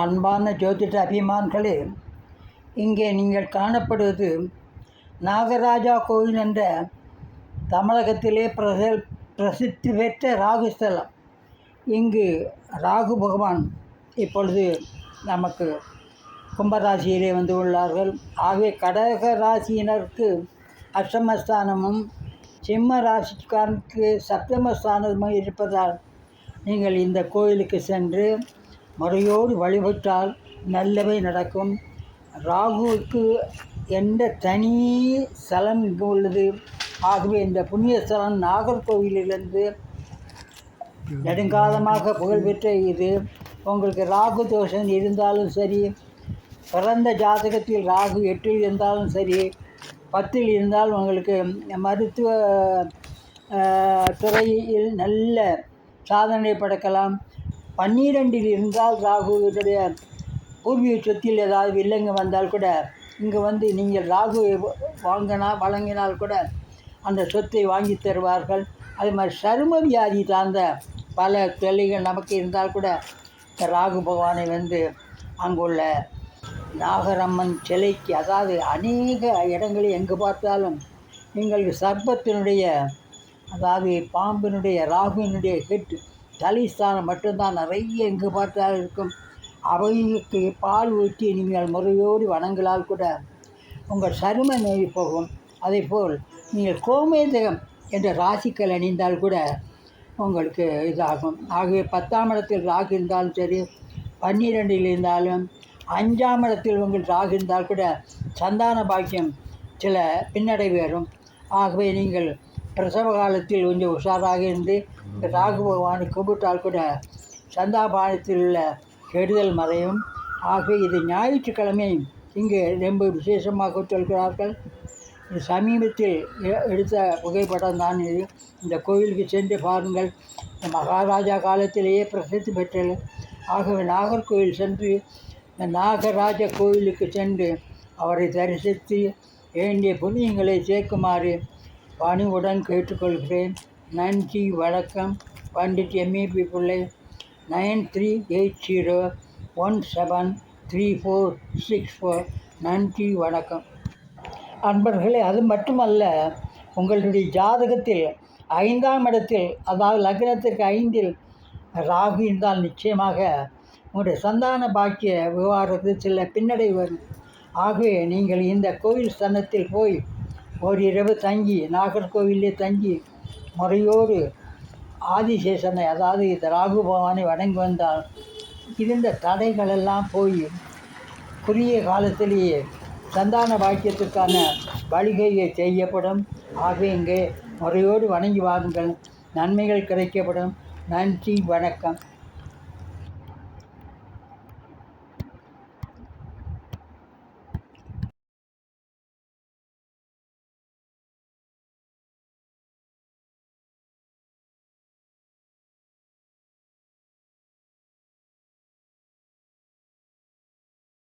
அன்பான ஜோதிட அபிமான்களே இங்கே நீங்கள் காணப்படுவது நாகராஜா கோயில் என்ற தமிழகத்திலே பிரச பிரசித்தி பெற்ற ராகு ஸ்தலம். இங்கு ராகு பகவான் இப்பொழுது நமக்கு கும்பராசியிலே வந்து உள்ளார்கள். ஆகவே கடக ராசியினருக்கு அஷ்டமஸ்தானமும் சிம்ம ராசிக்காரனுக்கு சப்தமஸ்தானமும் இருப்பதால் நீங்கள் இந்த கோயிலுக்கு சென்று முறையோடு வழிபட்டால் நல்லவை நடக்கும். ராகுவுக்கு எந்த தனி ஸ்தலம் இங்கு உள்ளது? ஆகவே இந்த புண்ணிய ஸ்தலம் நாகர்கோவிலிருந்து நெடுங்காலமாக புகழ்பெற்ற இது. உங்களுக்கு ராகு தோஷம் இருந்தாலும் சரி பிறந்த ஜாதகத்தில் ராகு எட்டில் இருந்தாலும் சரி பத்தில் இருந்தால் உங்களுக்கு மருத்துவ துறையில் நல்ல சாதனை படைக்கலாம். பன்னிரெண்டில் இருந்தால் ராகுவுடைய பூர்வீக சொத்தில் ஏதாவது வில்லங்க வந்தால் கூட இங்கே வந்து நீங்கள் ராகு வாங்கினா வழங்கினால் கூட அந்த சொத்தை வாங்கி தருவார்கள். அது மாதிரி சரும வியாதி சார்ந்த பல தொல்லைகள் நமக்கு இருந்தால் கூட இந்த ராகு பகவானை வந்து அங்குள்ள நாகரம்மன் சிலைக்கு அதாவது அநேக இடங்களில் எங்கு பார்த்தாலும் நீங்கள் சர்ப்பத்தினுடைய அதாவது பாம்பினுடைய ராகுவினுடைய ஹெட் தலிஸ்தானம் மட்டும்தான். நிறைய எங்கு பார்த்தாலும் இருக்கும். அவைகளுக்கு பால் ஊற்றி நீங்கள் முறையோடு வணங்கலால் கூட உங்கள் சரும நோய் போகும். அதேபோல் நீங்கள் கோமேதகம் என்ற ராசிக்கல் அணிந்தால் கூட உங்களுக்கு இதாகும். ஆகவே பத்தாம் இடத்தில் ராகு இருந்தாலும் சரி பன்னிரெண்டில் இருந்தாலும் அஞ்சாம் இடத்தில் உங்கள் ராகு இருந்தால் கூட சந்தான பாக்கியம் சில பின்னடைவு வரும் ஆகவே நீங்கள் பிரசவ காலத்தில் கொஞ்சம் உஷாராக இருந்து ராகு பகவானை கும்பிட்டால் கூட சந்தாபானத்தில் உள்ள கெடுதல் மறையும். ஆக இது ஞாயிற்றுக்கிழமை. இங்கு ரொம்ப விசேஷமாக சொல்கிறார்கள். சமீபத்தில் எ- எடுத்த புகைப்படம் தான் இது. இந்த கோவிலுக்கு சென்று பாருங்கள். மகாராஜா காலத்திலேயே பிரசித்தி பெற்றது ஆகவே நாகர்கோவில் சென்று இந்த நாகராஜ கோவிலுக்கு சென்று அவரை தரிசித்து வேண்டிய புண்ணியங்களை சேர்க்குமாறு பணிவுடன் கேட்டுக்கொள்கிறேன். நன்றி வணக்கம். Pandit M A P Pillai nine three eight zero one seven three four six four. நன்றி வணக்கம். அன்பர்களே அது மட்டுமல்ல உங்களுடைய ஜாதகத்தில் ஐந்தாம் இடத்தில் அதாவது லக்னத்திற்கு ஐந்தில் ராகு இருந்தால் நிச்சயமாக உங்களுடைய சந்தான பாக்கிய விவகாரத்தில் சில பின்னடைவு வரும். ஆகவே நீங்கள் இந்த கோவில் ஸ்தலத்தில் போய் ஓரிரவு தங்கி நாகர்கோவிலே தங்கி முறையோடு ஆதிசேஷனை அதாவது இந்த ராகு பகவானை வணங்கி வந்தால் இருந்த தடைகளெல்லாம் போய் குறுகிய காலத்திலேயே சந்தான பாக்கியத்துக்கான வழிகையை செய்யப்படும். ஆகவே இங்கே முறையோடு வணங்கி வாருங்கள். நன்மைகள் கிடைக்கப்படும். நன்றி வணக்கம்.